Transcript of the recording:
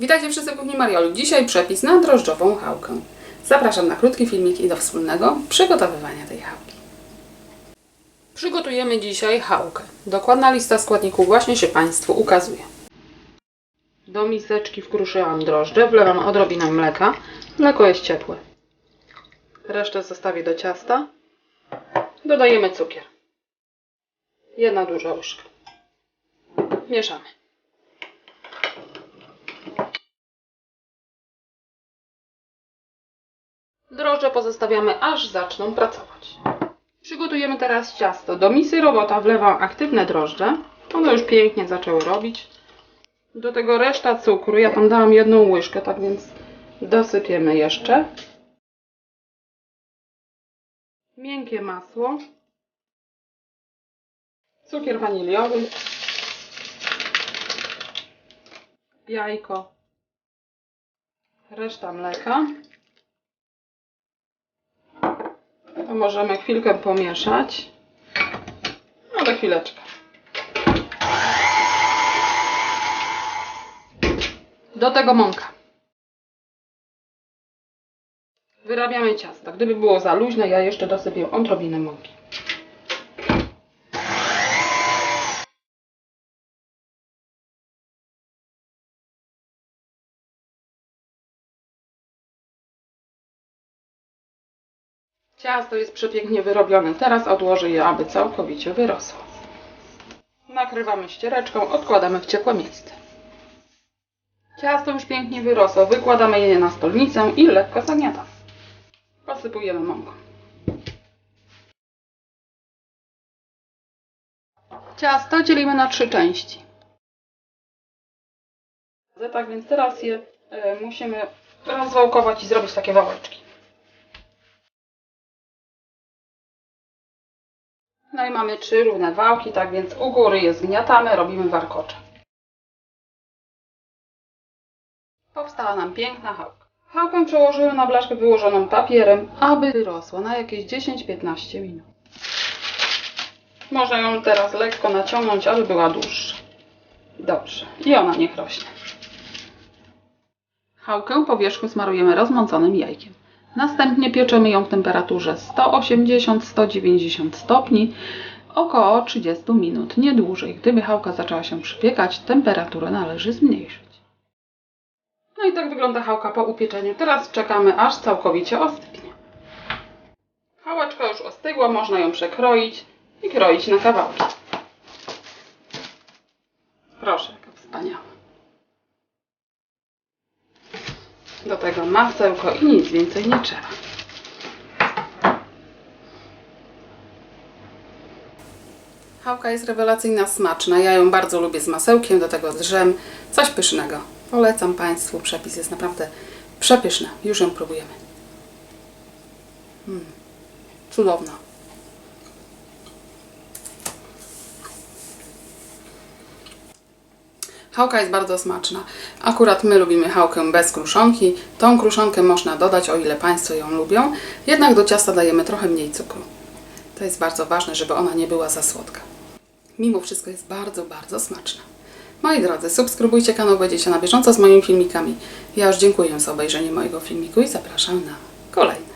Witajcie wszyscy w kuchni Mariolu. Dzisiaj przepis na drożdżową chałkę. Zapraszam na krótki filmik i do wspólnego przygotowywania tej chałki. Przygotujemy dzisiaj chałkę. Dokładna lista składników właśnie się Państwu ukazuje. Do miseczki wkruszyłam drożdże, wlewam odrobinę mleka. Mleko jest ciepłe. Resztę zostawię do ciasta. Dodajemy cukier. Jedna duża łyżka. Mieszamy. Drożdże pozostawiamy aż zaczną pracować. Przygotujemy teraz ciasto. Do misy robota wlewam aktywne drożdże. One już pięknie zaczęły robić. Do tego reszta cukru. Ja tam dałam jedną łyżkę, tak więc dosypiemy jeszcze. Miękkie masło. Cukier waniliowy. Jajko. Reszta mleka. To możemy chwilkę pomieszać. No do chwileczkę. Do tego mąka. Wyrabiamy ciasto. Gdyby było za luźne, ja jeszcze dosypię odrobinę mąki. Ciasto jest przepięknie wyrobione. Teraz odłożę je, aby całkowicie wyrosło. Nakrywamy ściereczką, odkładamy w ciepłe miejsce. Ciasto już pięknie wyrosło. Wykładamy je na stolnicę i lekko zagniatamy. Posypujemy mąką. Ciasto dzielimy na trzy części. Tak więc teraz je e, musimy rozwałkować i zrobić takie wałeczki. No i mamy trzy równe wałki, tak więc u góry je zgniatamy, robimy warkocze. Powstała nam piękna chałka. Chałkę przełożyłem na blaszkę wyłożoną papierem, aby wyrosła na jakieś 10-15 minut. Można ją teraz lekko naciągnąć, aby była dłuższa. Dobrze. I ona niech rośnie. Chałkę po wierzchu smarujemy rozmąconym jajkiem. Następnie pieczemy ją w temperaturze 180-190 stopni około 30 minut, nie dłużej. Gdyby chałka zaczęła się przypiekać, temperaturę należy zmniejszyć. No i tak wygląda chałka po upieczeniu. Teraz czekamy aż całkowicie ostygnie. Chałeczka już ostygła, można ją przekroić i kroić na kawałki. Proszę, jaka wspaniała. Do tego masełko i nic więcej nie trzeba. Chałka jest rewelacyjna, smaczna. Ja ją bardzo lubię z masełkiem, do tego drzem. Coś pysznego. Polecam Państwu. Przepis jest naprawdę przepyszny. Już ją próbujemy. Mm. Cudowna. Chałka jest bardzo smaczna. Akurat my lubimy chałkę bez kruszonki. Tą kruszonkę można dodać, o ile Państwo ją lubią. Jednak do ciasta dajemy trochę mniej cukru. To jest bardzo ważne, żeby ona nie była za słodka. Mimo wszystko jest bardzo, bardzo smaczna. Moi drodzy, subskrybujcie kanał, będziecie na bieżąco z moimi filmikami. Ja już dziękuję za obejrzenie mojego filmiku i zapraszam na kolejny.